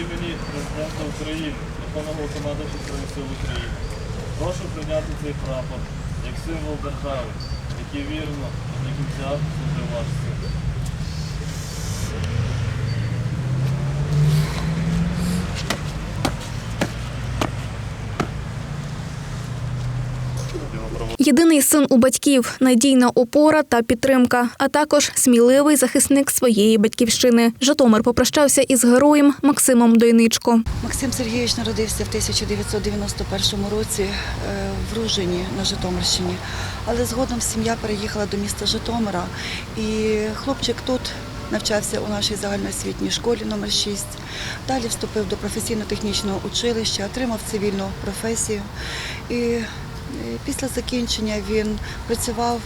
імені президента України, Верховного командувача Збройних сил України, прошу прийняти цей прапор як символ держави, який вірно до кінця служив ваш син. Єдиний син у батьків, надійна опора та підтримка, а також сміливий захисник своєї батьківщини. Житомир попрощався із героєм Максимом Дойничко. Максим Сергійович народився в 1991 році е, в Ружині на Житомирщині, але згодом сім'я переїхала до міста Житомира, і хлопчик тут навчався у нашій загальноосвітній школі номер 6 Далі вступив до професійно-технічного училища, отримав цивільну професію. І після закінчення він працював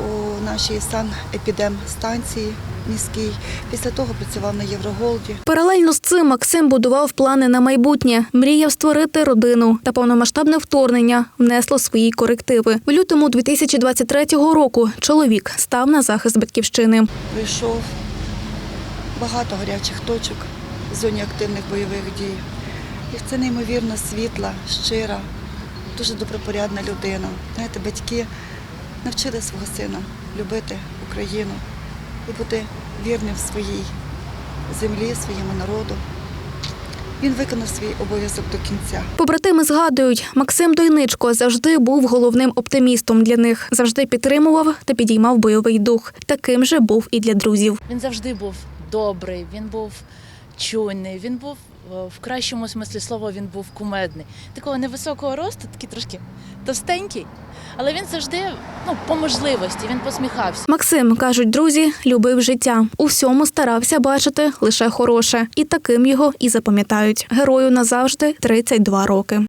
у нашій санепідемстанції міській. Після того працював на Євроголді. Паралельно з цим Максим будував плани на майбутнє, мріяв створити родину та повномасштабне вторгнення внесло свої корективи. В лютому 2023 року чоловік став на захист батьківщини. пройшов багато гарячих точок в зоні активних бойових дій. І це неймовірно світла, щира, дуже добропорядна людина. Знаєте, батьки навчили свого сина любити Україну і бути вірним своїй землі, своєму народу. Він виконав свій обов'язок до кінця. Побратими згадують, Максим Дойничко завжди був головним оптимістом для них, завжди підтримував та підіймав бойовий дух. Таким же був і для друзів. Він завжди був добрий, він був чуйний, він був в кращому смислі слова, він був кумедний. Такого невисокого росту, такий трошки товстенький, але він завжди, ну, по можливості, він посміхався. Максим кажуть, друзі, любив життя. У всьому старався бачити лише хороше, і таким його і запам'ятають. Герою назавжди 32 роки.